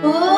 Oh.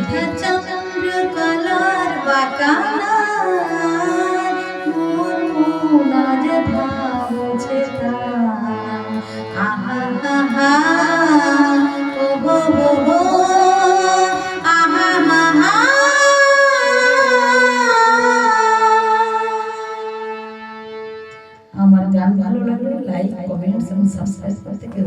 লেখা চন্দ্র কলার বাকানার আমার গান ভালো লাগল লাইক কমেন্টস এবং সাবস্ক্রাইব করতে কেউ